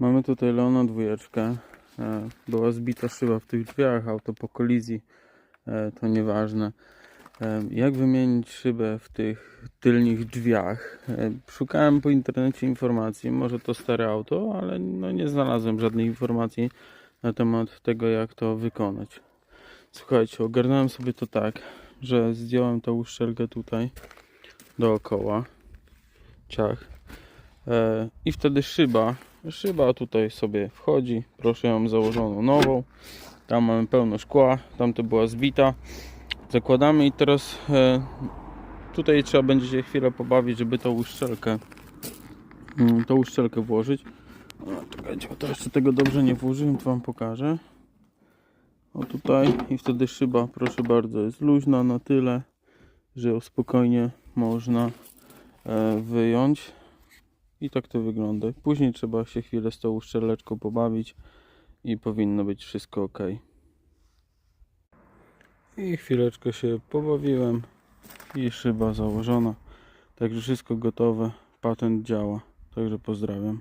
Mamy tutaj Leona dwójeczkę. E, Była zbita szyba w tych drzwiach, auto po kolizji. E, To nieważne. E, Jak wymienić szybę w tych tylnych drzwiach? Szukałem po internecie informacji. Może to stare auto, ale no nie znalazłem żadnej informacji na temat tego, jak to wykonać. Słuchajcie, ogarnąłem sobie to tak, że zdjąłem tą uszczelkę tutaj dookoła. Ciach. I wtedy szyba. Szyba tutaj sobie wchodzi. Proszę ją założoną nową. Tam mamy pełno szkła. Tam to była zbita. Zakładamy i teraz e, tutaj trzeba będzie się chwilę pobawić, żeby tą uszczelkę mm, tą uszczelkę włożyć. O, czekajcie, bo jeszcze tego dobrze nie włożyłem, to wam pokażę. O tutaj i wtedy szyba, proszę bardzo, jest luźna na tyle, że ją spokojnie można e, wyjąć. I tak to wygląda. Później trzeba się chwilę z tą uszczeleczką pobawić i powinno być wszystko ok. I chwileczkę się pobawiłem i szyba założona. Także wszystko gotowe. Patent działa. Także pozdrawiam.